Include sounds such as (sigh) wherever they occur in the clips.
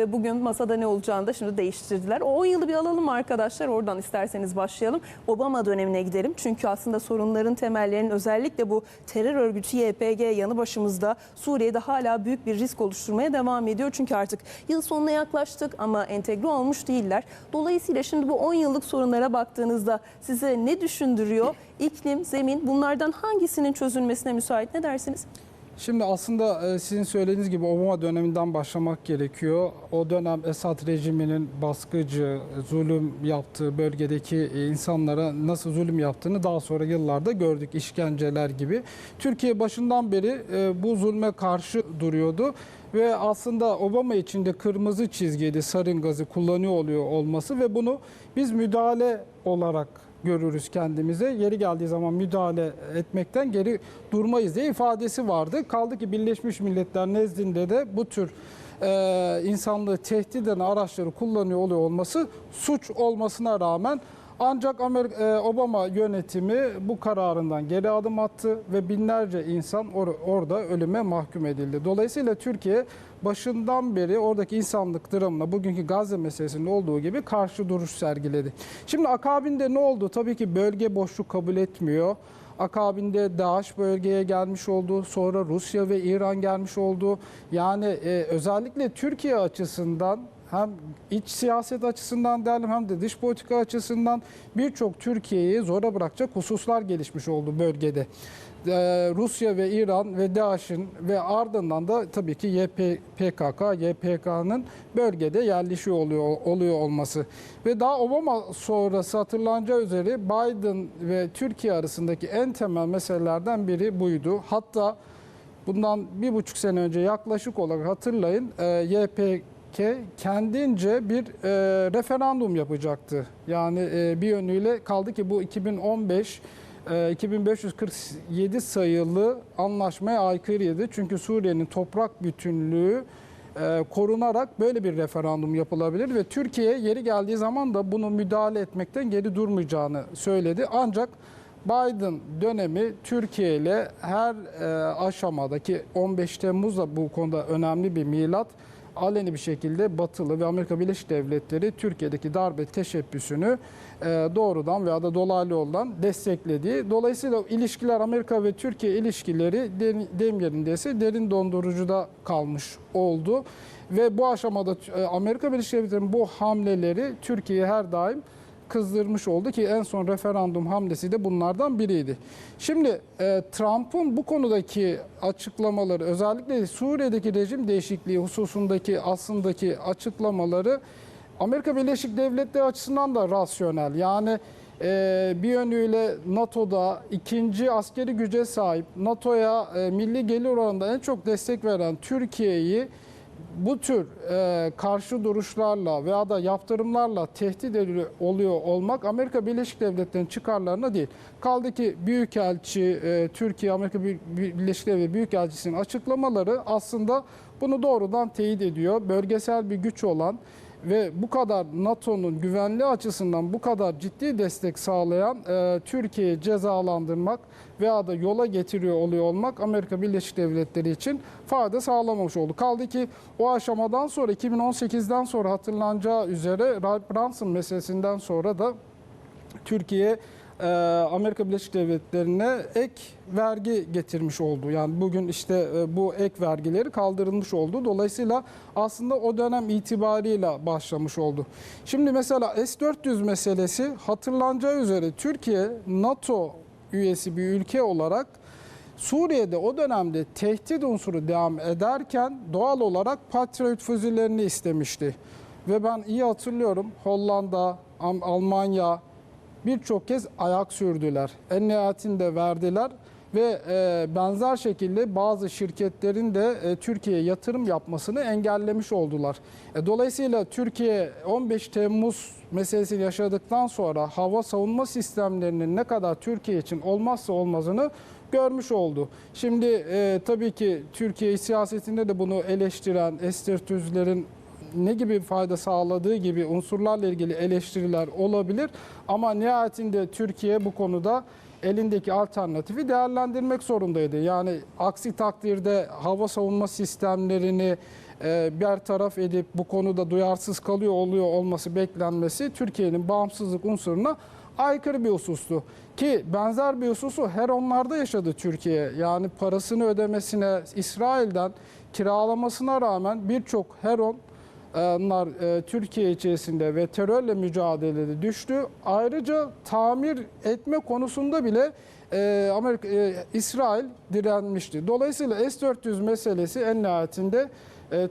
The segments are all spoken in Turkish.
ve bugün masada ne olacağını da şimdi değiştirdiler. O 10 yılı bir alalım arkadaşlar? Oradan isterseniz başlayalım. Obama dönemine gidelim. Çünkü aslında sorunların temellerinin özellikle bu terör örgütü YPG yanı başımızda Suriye'de hala büyük bir risk oluşturmaya devam ediyor. Çünkü artık yıl sonuna yaklaştık ama entegre olmuş değiller. Dolayısıyla şimdi bu 10 yıllık sorunlara baktığınızda size ne düşündürüyor? İklim, zemin bunlardan hangisinin çözülmesine müsait ne dersiniz? Şimdi aslında e, sizin söylediğiniz gibi Obama döneminden başlamak gerekiyor. O dönem Esad rejiminin baskıcı, zulüm yaptığı bölgedeki e, insanlara nasıl zulüm yaptığını daha sonra yıllarda gördük. işkenceler gibi. Türkiye başından beri e, bu zulme karşı duruyordu. Ve aslında Obama için de kırmızı çizgiydi sarin gazı kullanıyor oluyor olması ve bunu biz müdahale olarak görürüz kendimize. Yeri geldiği zaman müdahale etmekten geri durmayız diye ifadesi vardı. Kaldı ki Birleşmiş Milletler nezdinde de bu tür e, insanlığı tehdit eden araçları kullanıyor oluyor olması suç olmasına rağmen ancak Amerika, e, Obama yönetimi bu kararından geri adım attı ve binlerce insan or- orada ölüme mahkum edildi. Dolayısıyla Türkiye başından beri oradaki insanlık dramına bugünkü Gazze meselesinde olduğu gibi karşı duruş sergiledi. Şimdi akabinde ne oldu? Tabii ki bölge boşluk kabul etmiyor. Akabinde DAEŞ bölgeye gelmiş oldu. Sonra Rusya ve İran gelmiş oldu. Yani e, özellikle Türkiye açısından hem iç siyaset açısından değerli hem de dış politika açısından birçok Türkiye'yi zora bırakacak hususlar gelişmiş oldu bölgede. Ee, Rusya ve İran ve DAEŞ'in ve ardından da tabii ki YP, PKK, YPK'nın bölgede yerleşiyor oluyor, oluyor olması. Ve daha Obama sonrası hatırlanacağı üzere Biden ve Türkiye arasındaki en temel meselelerden biri buydu. Hatta bundan bir buçuk sene önce yaklaşık olarak hatırlayın e, YPK kendince bir e, referandum yapacaktı. Yani e, bir yönüyle kaldı ki bu 2015 e, 2547 sayılı anlaşmaya aykırıydı. Çünkü Suriye'nin toprak bütünlüğü e, korunarak böyle bir referandum yapılabilir ve Türkiye yeri geldiği zaman da bunu müdahale etmekten geri durmayacağını söyledi. Ancak Biden dönemi Türkiye ile her e, aşamadaki 15 Temmuz da bu konuda önemli bir milat aleni bir şekilde Batılı ve Amerika Birleşik Devletleri Türkiye'deki darbe teşebbüsünü e, doğrudan veya da dolaylı yoldan desteklediği. Dolayısıyla ilişkiler Amerika ve Türkiye ilişkileri deyim yerindeyse derin dondurucuda kalmış oldu. Ve bu aşamada e, Amerika Birleşik Devletleri'nin bu hamleleri Türkiye'yi her daim kızdırmış oldu ki en son referandum hamlesi de bunlardan biriydi. Şimdi e, Trump'ın bu konudaki açıklamaları özellikle Suriye'deki rejim değişikliği hususundaki aslındaki açıklamaları Amerika Birleşik Devletleri açısından da rasyonel. Yani e, bir yönüyle NATO'da ikinci askeri güce sahip, NATO'ya e, milli gelir oranında en çok destek veren Türkiye'yi bu tür e, karşı duruşlarla veya da yaptırımlarla tehdit ediliyor oluyor olmak Amerika Birleşik Devletleri'nin çıkarlarına değil. Kaldı ki Büyükelçi, e, Türkiye Amerika Bir- Birleşik Devletleri Büyükelçisi'nin açıklamaları aslında bunu doğrudan teyit ediyor. Bölgesel bir güç olan ve bu kadar NATO'nun güvenliği açısından bu kadar ciddi destek sağlayan e, Türkiye'yi cezalandırmak veya da yola getiriyor oluyor olmak Amerika Birleşik Devletleri için fayda sağlamamış oldu. Kaldı ki o aşamadan sonra 2018'den sonra hatırlanacağı üzere Brunson meselesinden sonra da Türkiye Amerika Birleşik Devletleri'ne ek vergi getirmiş oldu. Yani bugün işte e, bu ek vergileri kaldırılmış oldu. Dolayısıyla aslında o dönem itibarıyla başlamış oldu. Şimdi mesela S-400 meselesi hatırlanacağı üzere Türkiye NATO üyesi bir ülke olarak Suriye'de o dönemde tehdit unsuru devam ederken doğal olarak Patriot füzelerini istemişti. Ve ben iyi hatırlıyorum Hollanda, Almanya birçok kez ayak sürdüler. En nihayetinde verdiler ve e, benzer şekilde bazı şirketlerin de e, Türkiye'ye yatırım yapmasını engellemiş oldular. E, dolayısıyla Türkiye 15 Temmuz meselesini yaşadıktan sonra hava savunma sistemlerinin ne kadar Türkiye için olmazsa olmazını görmüş oldu. Şimdi e, tabii ki Türkiye siyasetinde de bunu eleştiren S-400'lerin ne gibi fayda sağladığı gibi unsurlarla ilgili eleştiriler olabilir. Ama nihayetinde Türkiye bu konuda elindeki alternatifi değerlendirmek zorundaydı. Yani aksi takdirde hava savunma sistemlerini e, bertaraf edip bu konuda duyarsız kalıyor oluyor olması beklenmesi Türkiye'nin bağımsızlık unsuruna aykırı bir husustu. Ki benzer bir hususu her onlarda yaşadı Türkiye. Yani parasını ödemesine İsrail'den kiralamasına rağmen birçok Heron onlar e, Türkiye içerisinde ve terörle mücadelede düştü. Ayrıca tamir etme konusunda bile e, Amerika e, İsrail direnmişti. Dolayısıyla S-400 meselesi en nihayetinde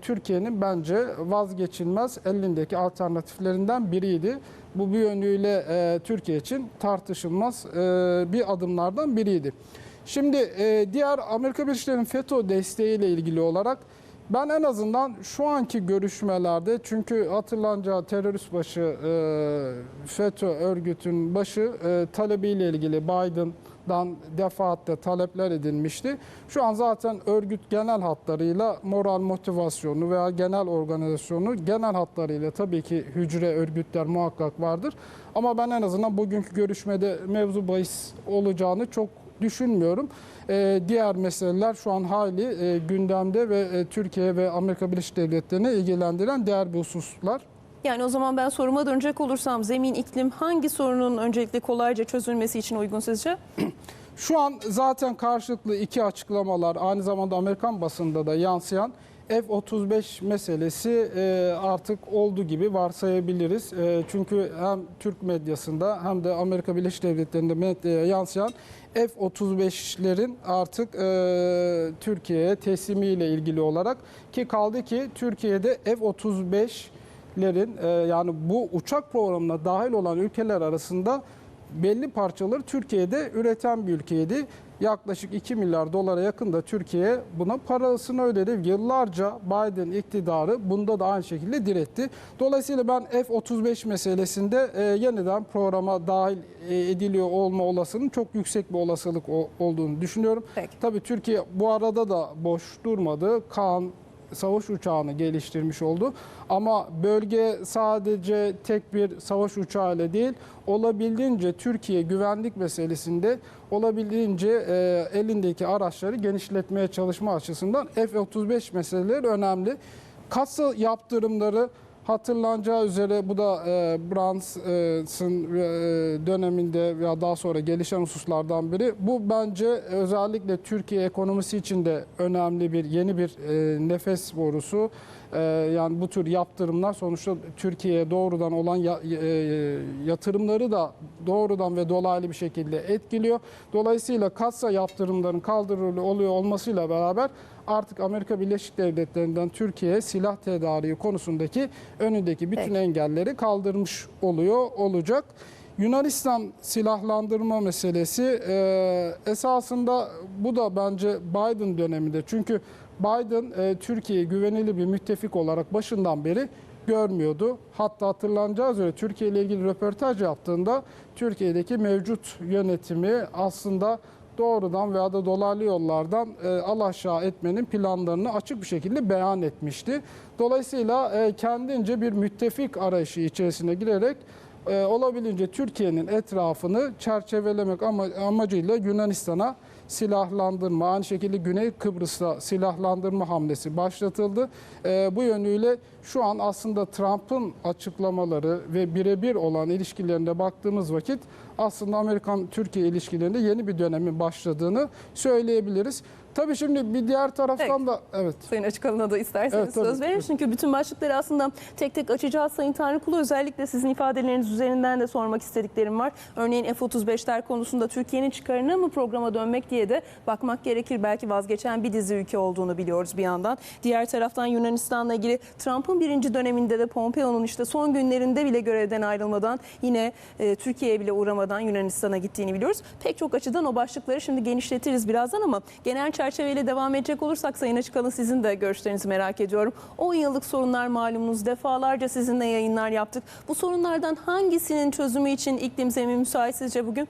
Türkiye'nin bence vazgeçilmez elindeki alternatiflerinden biriydi. Bu bir yönüyle Türkiye için tartışılmaz bir adımlardan biriydi. Şimdi diğer Amerika Birleşik Devletleri'nin FETÖ desteğiyle ilgili olarak ben en azından şu anki görüşmelerde çünkü hatırlanacağı terörist başı e, FETÖ örgütün başı e, talebiyle ilgili Biden'dan defaatle talepler edilmişti. Şu an zaten örgüt genel hatlarıyla moral motivasyonu veya genel organizasyonu genel hatlarıyla tabii ki hücre örgütler muhakkak vardır. Ama ben en azından bugünkü görüşmede mevzu bahis olacağını çok düşünmüyorum. Ee, diğer meseleler şu an hali e, gündemde ve e, Türkiye ve Amerika Birleşik Devletleri'ni ilgilendiren diğer bir hususlar. Yani o zaman ben soruma dönecek olursam zemin iklim hangi sorunun öncelikle kolayca çözülmesi için uygun sizce? Şu an zaten karşılıklı iki açıklamalar aynı zamanda Amerikan basında da yansıyan F-35 meselesi e, artık oldu gibi varsayabiliriz. E, Çünkü hem Türk medyasında hem de Amerika Birleşik Devletleri'nde medyaya yansıyan F-35'lerin artık e, Türkiye'ye teslimiyle ilgili olarak ki kaldı ki Türkiye'de F-35'lerin e, yani bu uçak programına dahil olan ülkeler arasında belli parçaları Türkiye'de üreten bir ülkeydi. Yaklaşık 2 milyar dolara yakın da Türkiye buna parasını ödedi. Yıllarca Biden iktidarı bunda da aynı şekilde diretti. Dolayısıyla ben F-35 meselesinde e, yeniden programa dahil e, ediliyor olma olasılığının çok yüksek bir olasılık olduğunu düşünüyorum. Peki. Tabii Türkiye bu arada da boş durmadı. Kaan savaş uçağını geliştirmiş oldu. Ama bölge sadece tek bir savaş uçağıyla değil, olabildiğince Türkiye güvenlik meselesinde olabildiğince e, elindeki araçları genişletmeye çalışma açısından F-35 meseleleri önemli. Kasa yaptırımları hatırlanacağı üzere bu da e, Brunson e, döneminde veya daha sonra gelişen hususlardan biri. Bu bence özellikle Türkiye ekonomisi için de önemli bir yeni bir e, nefes borusu. E, yani bu tür yaptırımlar sonuçta Türkiye'ye doğrudan olan e, yatırımları da doğrudan ve dolaylı bir şekilde etkiliyor. Dolayısıyla kasa yaptırımların kaldırılıyor oluyor olmasıyla beraber artık Amerika Birleşik Devletleri'nden Türkiye'ye silah tedariği konusundaki önündeki bütün Peki. engelleri kaldırmış oluyor olacak. Yunanistan silahlandırma meselesi e, esasında bu da bence Biden döneminde. Çünkü Biden e, Türkiye'yi güvenilir bir müttefik olarak başından beri görmüyordu. Hatta hatırlanacağı üzere Türkiye ile ilgili röportaj yaptığında Türkiye'deki mevcut yönetimi aslında doğrudan veya da dolaylı yollardan e, alaşağı etmenin planlarını açık bir şekilde beyan etmişti. Dolayısıyla e, kendince bir müttefik arayışı içerisine girerek e, olabildiğince Türkiye'nin etrafını çerçevelemek ama, amacıyla Yunanistan'a silahlandırma, aynı şekilde Güney Kıbrıs'ta silahlandırma hamlesi başlatıldı. E, bu yönüyle şu an aslında Trump'ın açıklamaları ve birebir olan ilişkilerine baktığımız vakit aslında Amerikan-Türkiye ilişkilerinde yeni bir dönemin başladığını söyleyebiliriz. Tabii şimdi bir diğer taraftan da evet Sayın Açıkalın'a da isterseniz Evet, söz verin. Çünkü bütün başlıkları aslında tek tek açacağız Sayın Tanrıkulu. Özellikle sizin ifadeleriniz üzerinden de sormak istediklerim var. Örneğin F-35'ler konusunda Türkiye'nin çıkarına mı programa dönmek diye de bakmak gerekir. Belki vazgeçen bir dizi ülke olduğunu biliyoruz bir yandan. Diğer taraftan Yunanistan'la ilgili Trump'ın birinci döneminde de Pompeo'nun işte son günlerinde bile görevden ayrılmadan yine e, Türkiye'ye bile uğramadan Yunanistan'a gittiğini biliyoruz. Pek çok açıdan o başlıkları şimdi genişletiriz birazdan ama genel çerçeveyle devam edecek olursak Sayın Açıkalın sizin de görüşlerinizi merak ediyorum. 10 yıllık sorunlar malumunuz defalarca sizinle yayınlar yaptık. Bu sorunlardan hangisinin çözümü için iklim zemini müsait sizce bugün?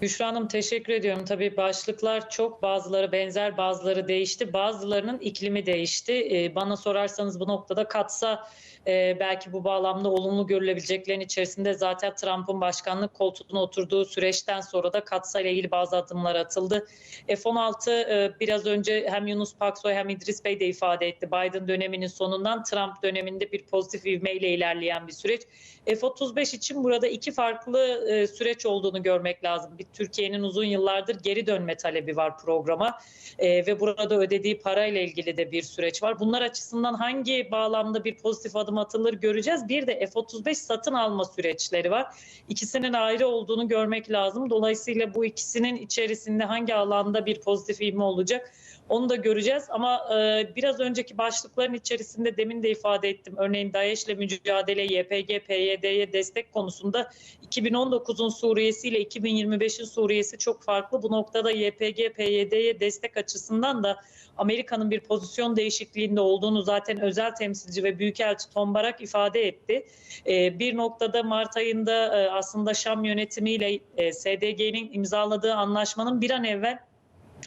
Büşra Hanım teşekkür ediyorum. Tabii başlıklar çok bazıları benzer bazıları değişti. Bazılarının iklimi değişti. Ee, bana sorarsanız bu noktada katsa e, belki bu bağlamda olumlu görülebileceklerin içerisinde zaten Trump'ın başkanlık koltuğuna oturduğu süreçten sonra da katsa ile ilgili bazı adımlar atıldı. F-16 e, biraz önce hem Yunus Paksoy hem İdris Bey de ifade etti. Biden döneminin sonundan Trump döneminde bir pozitif ivmeyle ilerleyen bir süreç. F-35 için burada iki farklı e, süreç olduğunu görmek lazım. Bir Türkiye'nin uzun yıllardır geri dönme talebi var programa E, ve burada ödediği parayla ilgili de bir süreç var. Bunlar açısından hangi bağlamda bir pozitif adım atılır göreceğiz. Bir de F-35 satın alma süreçleri var. İkisinin ayrı olduğunu görmek lazım. Dolayısıyla bu ikisinin içerisinde hangi alanda bir pozitif ivme olacak onu da göreceğiz ama e, biraz önceki başlıkların içerisinde demin de ifade ettim. Örneğin DAEŞ'le mücadele, YPG, PYD'ye destek konusunda 2019'un Suriye'si ile 2025'in Suriye'si çok farklı. Bu noktada YPG, PYD'ye destek açısından da Amerika'nın bir pozisyon değişikliğinde olduğunu zaten özel temsilci ve büyükelçi Tom Barak ifade etti. E, bir noktada Mart ayında e, aslında Şam yönetimiyle e, SDG'nin imzaladığı anlaşmanın bir an evvel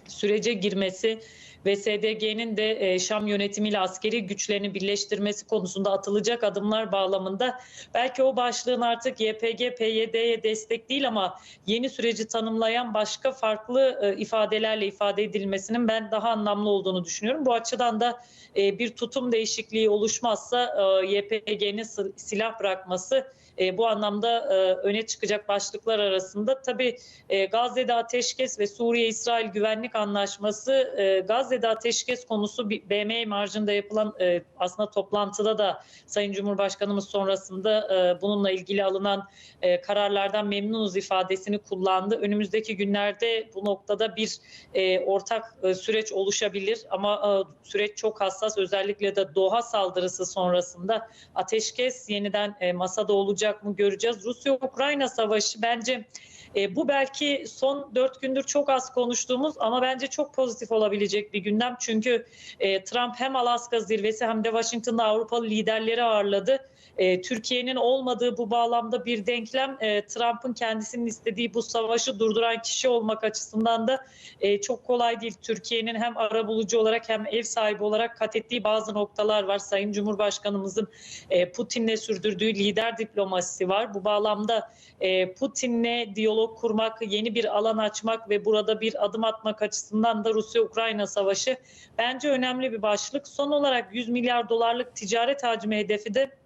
sürece girmesi ve SDG'nin de e, Şam yönetimiyle askeri güçlerini birleştirmesi konusunda atılacak adımlar bağlamında belki o başlığın artık YPG, PYD'ye destek değil ama yeni süreci tanımlayan başka farklı e, ifadelerle ifade edilmesinin ben daha anlamlı olduğunu düşünüyorum. Bu açıdan da e, bir tutum değişikliği oluşmazsa YPG'nin sil- silah bırakması e, bu anlamda e, öne çıkacak başlıklar arasında tabii e, Gazze'de ateşkes ve Suriye-İsrail güvenlik anlaşması e, Gazze'de ateşkes konusu BM marjında yapılan e, aslında toplantıda da Sayın Cumhurbaşkanımız sonrasında e, bununla ilgili alınan e, kararlardan memnunuz ifadesini kullandı. Önümüzdeki günlerde bu noktada bir e, ortak e, süreç oluşabilir ama e, süreç çok hassas özellikle de Doha saldırısı sonrasında ateşkes yeniden e, masada olacak mı göreceğiz. Rusya-Ukrayna savaşı bence e, bu belki son dört gündür çok az konuştuğumuz ama bence çok pozitif olabilecek bir gündem. Çünkü e, Trump hem Alaska zirvesi hem de Washington'da Avrupalı liderleri ağırladı. E, Türkiye'nin olmadığı bu bağlamda bir denklem e, Trump'ın kendisinin istediği bu savaşı durduran kişi olmak açısından da e, çok kolay değil. Türkiye'nin hem arabulucu olarak hem ev sahibi olarak kat ettiği bazı noktalar var. Sayın Cumhurbaşkanımızın e, Putin'le sürdürdüğü lider diplomasisi var. Bu bağlamda e, Putin'le diyalog kurmak, yeni bir alan açmak ve burada bir adım atmak açısından da Rusya-Ukrayna savaşı bence önemli bir başlık. Son olarak 100 milyar dolarlık ticaret hacmi hedefi de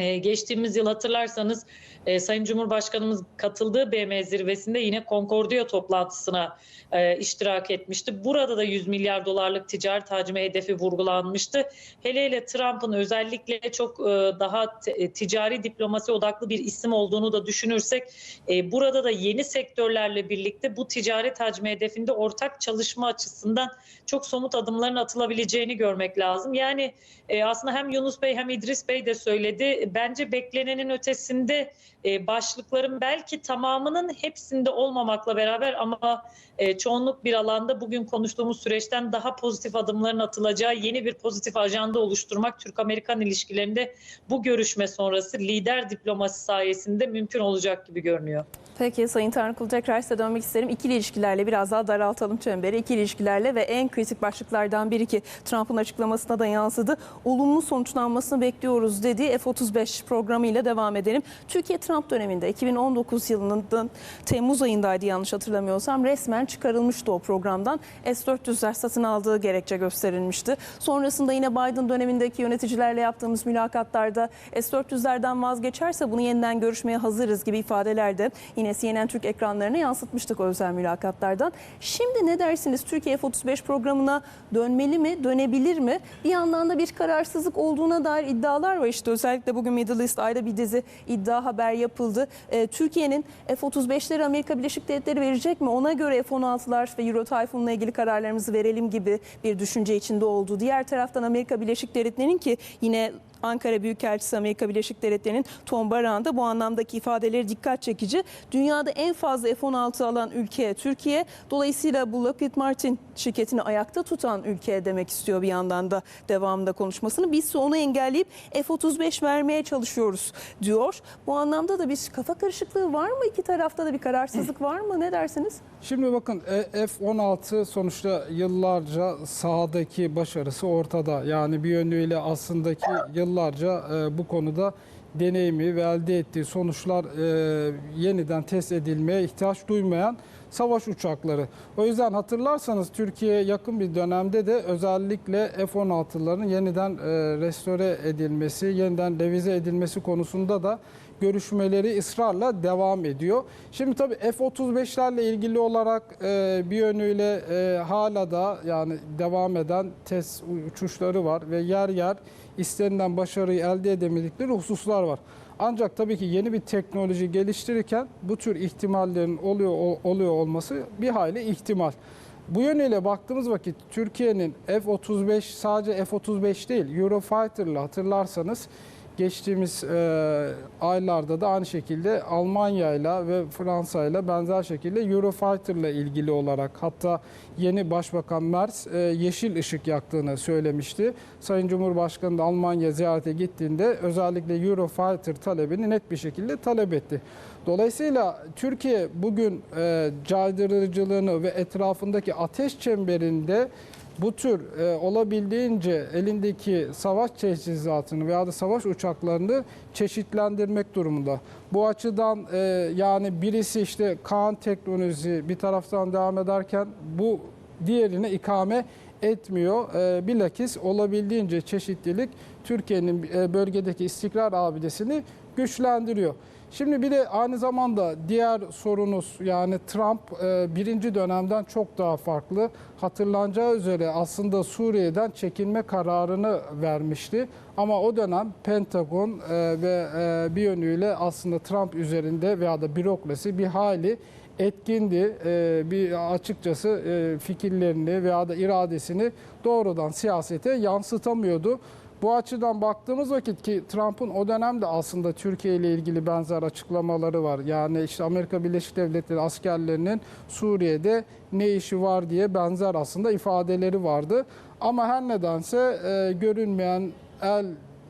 geçtiğimiz yıl hatırlarsanız e, Sayın Cumhurbaşkanımız katıldığı BM zirvesinde yine Concordia toplantısına e, iştirak etmişti. Burada da 100 milyar dolarlık ticaret hacmi hedefi vurgulanmıştı. Hele hele Trump'ın özellikle çok e, daha e, ticari diplomasi odaklı bir isim olduğunu da düşünürsek e, burada da yeni sektörlerle birlikte bu ticaret hacmi hedefinde ortak çalışma açısından çok somut adımların atılabileceğini görmek lazım. Yani e, aslında hem Yunus Bey hem İdris Bey de söyledi. Bence beklenenin ötesinde e, başlıkların belki tamamının hepsinde olmamakla beraber ama e, çoğunluk bir alanda bugün konuştuğumuz süreçten daha pozitif adımların atılacağı yeni bir pozitif ajanda oluşturmak Türk-Amerikan ilişkilerinde bu görüşme sonrası lider diplomasi sayesinde mümkün olacak gibi görünüyor. Peki Sayın Tanrıkul tekrar size dönmek isterim. İkili ilişkilerle biraz daha daraltalım çemberi. İkili ilişkilerle ve en kritik başlıklardan biri ki Trump'ın açıklamasına da yansıdı. Olumlu sonuçlanmasını bekliyoruz dediği F-35 programıyla devam edelim. Türkiye Trump döneminde 2019 yılının Temmuz ayındaydı yanlış hatırlamıyorsam resmen çıkarılmıştı o programdan. S-400'ler satın aldığı gerekçe gösterilmişti. Sonrasında yine Biden dönemindeki yöneticilerle yaptığımız mülakatlarda S-400'lerden vazgeçerse bunu yeniden görüşmeye hazırız gibi ifadelerde yine CNN Türk ekranlarına yansıtmıştık o özel mülakatlardan. Şimdi ne dersiniz? Türkiye F-35 programına dönmeli mi, dönebilir mi? Bir yandan da bir kararsızlık olduğuna dair iddialar var. İşte özellikle bugün Middle East Ay'da bir dizi iddia haber yapıldı. Ee, Türkiye'nin F-35'leri Amerika Birleşik Devletleri verecek mi? Ona göre F-16'lar ve Euro Typhoon'la ilgili kararlarımızı verelim gibi bir düşünce içinde oldu. Diğer taraftan Amerika Birleşik Devletleri'nin ki yine Ankara Büyükelçisi Amerika Birleşik Devletleri'nin Tom Baran da bu anlamdaki ifadeleri dikkat çekici. Dünyada en fazla F-16 alan ülke Türkiye. Dolayısıyla bu Lockheed Martin şirketini ayakta tutan ülke demek istiyor bir yandan da devamında konuşmasını. Biz onu engelleyip F-35 vermeye çalışıyoruz diyor. Bu anlamda da bir kafa karışıklığı var mı? İki tarafta da bir kararsızlık (laughs) var mı? Ne dersiniz? Şimdi bakın e, F-16 sonuçta yıllarca sahadaki başarısı ortada. Yani bir yönüyle aslındaki (laughs) yıllarca e, bu konuda deneyimi ve elde ettiği sonuçlar e, yeniden test edilmeye ihtiyaç duymayan savaş uçakları. O yüzden hatırlarsanız Türkiye yakın bir dönemde de özellikle F-16'ların yeniden e, restore edilmesi, yeniden revize edilmesi konusunda da görüşmeleri ısrarla devam ediyor. Şimdi tabii F-35'lerle ilgili olarak e, bir yönüyle e, hala da yani devam eden test uçuşları var ve yer yer istenilen başarıyı elde edemedikleri hususlar var. Ancak tabii ki yeni bir teknoloji geliştirirken bu tür ihtimallerin oluyor oluyor olması bir hayli ihtimal. Bu yönüyle baktığımız vakit Türkiye'nin F-35 sadece F-35 değil Eurofighter'la hatırlarsanız geçtiğimiz e, aylarda da aynı şekilde Almanya'yla ve Fransa'yla benzer şekilde Eurofighter'la ilgili olarak hatta yeni Başbakan Merz e, yeşil ışık yaktığını söylemişti. Sayın Cumhurbaşkanı da Almanya ziyarete gittiğinde özellikle Eurofighter talebini net bir şekilde talep etti. Dolayısıyla Türkiye bugün e, caydırıcılığını ve etrafındaki ateş çemberinde bu tür e, olabildiğince elindeki savaş teçhizatını veya da savaş uçaklarını çeşitlendirmek durumunda. Bu açıdan e, yani birisi işte Kaan teknolojisi bir taraftan devam ederken bu diğerine ikame etmiyor. E, bilakis olabildiğince çeşitlilik Türkiye'nin e, bölgedeki istikrar abidesini güçlendiriyor. Şimdi bir de aynı zamanda diğer sorunuz yani Trump e, birinci dönemden çok daha farklı. Hatırlanacağı üzere aslında Suriye'den çekilme kararını vermişti. Ama o dönem Pentagon e, ve e, bir yönüyle aslında Trump üzerinde veya da bürokrasi bir hali etkindi. Bir açıkçası fikirlerini veya da iradesini doğrudan siyasete yansıtamıyordu. Bu açıdan baktığımız vakit ki Trump'ın o dönemde aslında Türkiye ile ilgili benzer açıklamaları var. Yani işte Amerika Birleşik Devletleri askerlerinin Suriye'de ne işi var diye benzer aslında ifadeleri vardı. Ama her nedense e, görünmeyen el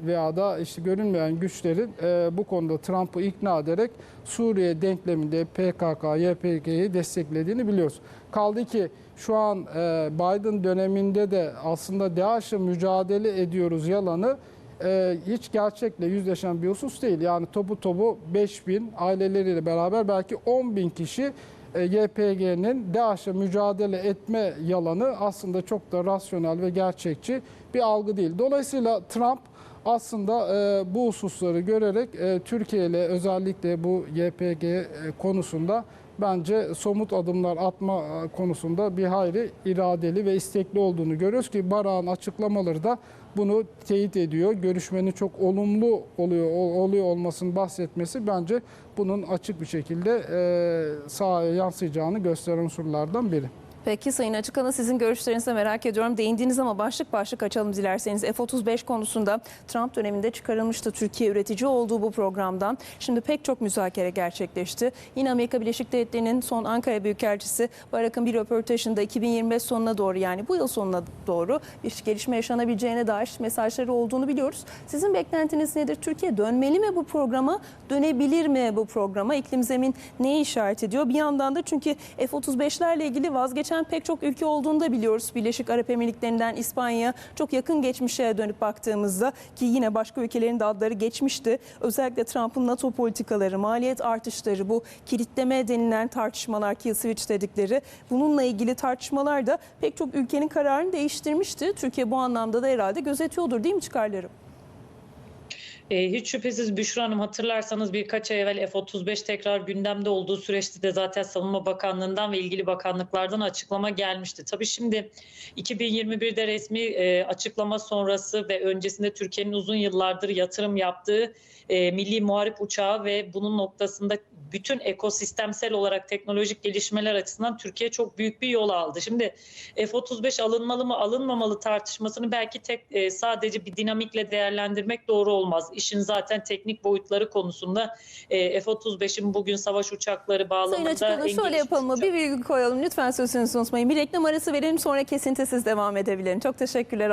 veya da işte görünmeyen güçlerin e, bu konuda Trump'ı ikna ederek Suriye denkleminde PKK, YPG'yi desteklediğini biliyoruz. Kaldı ki şu an e, Biden döneminde de aslında DAEŞ'le mücadele ediyoruz yalanı e, hiç gerçekle yüzleşen bir husus değil. Yani topu topu 5 bin aileleriyle beraber belki 10 bin kişi e, YPG'nin DAEŞ'le mücadele etme yalanı aslında çok da rasyonel ve gerçekçi bir algı değil. Dolayısıyla Trump aslında e, bu hususları görerek e, Türkiye ile özellikle bu YPG e, konusunda bence somut adımlar atma e, konusunda bir hayli iradeli ve istekli olduğunu görüyoruz ki Barak'ın açıklamaları da bunu teyit ediyor. Görüşmenin çok olumlu oluyor oluyor olmasını bahsetmesi bence bunun açık bir şekilde e, sahaya yansıyacağını gösteren unsurlardan biri. Peki Sayın Açıkan'a sizin görüşlerinizi merak ediyorum. Değindiniz ama başlık başlık açalım dilerseniz. F-35 konusunda Trump döneminde çıkarılmıştı Türkiye üretici olduğu bu programdan. Şimdi pek çok müzakere gerçekleşti. Yine Amerika Birleşik Devletleri'nin son Ankara Büyükelçisi Barak'ın bir röportajında 2025 sonuna doğru yani bu yıl sonuna doğru bir gelişme yaşanabileceğine dair mesajları olduğunu biliyoruz. Sizin beklentiniz nedir? Türkiye dönmeli mi bu programa? Dönebilir mi bu programa? İklim zemin neye işaret ediyor? Bir yandan da çünkü F-35'lerle ilgili vazgeçen pek çok ülke olduğunu da biliyoruz. Birleşik Arap Emirlikleri'nden İspanya çok yakın geçmişe dönüp baktığımızda ki yine başka ülkelerin de adları geçmişti. Özellikle Trump'ın NATO politikaları, maliyet artışları, bu kilitleme denilen tartışmalar ki switch dedikleri bununla ilgili tartışmalar da pek çok ülkenin kararını değiştirmişti. Türkiye bu anlamda da herhalde gözetiyordur değil mi çıkarları? E, hiç şüphesiz Büşra Hanım hatırlarsanız birkaç ay evvel F-35 tekrar gündemde olduğu süreçte de zaten Savunma Bakanlığı'ndan ve ilgili bakanlıklardan açıklama gelmişti. Tabii şimdi 2021'de resmi e, açıklama sonrası ve öncesinde Türkiye'nin uzun yıllardır yatırım yaptığı e, milli muharip uçağı ve bunun noktasında bütün ekosistemsel olarak teknolojik gelişmeler açısından Türkiye çok büyük bir yol aldı. Şimdi F-35 alınmalı mı alınmamalı tartışmasını belki tek e, sadece bir dinamikle değerlendirmek doğru olmaz. İşin zaten teknik boyutları konusunda e, F-35'in bugün savaş uçakları Sayın bağlamında Açıkhanım en şöyle yapalım mı? Bir virgül koyalım lütfen sözünüzü unutmayın. Bir reklam arası verelim sonra kesintisiz devam edebilirim. Çok teşekkürler.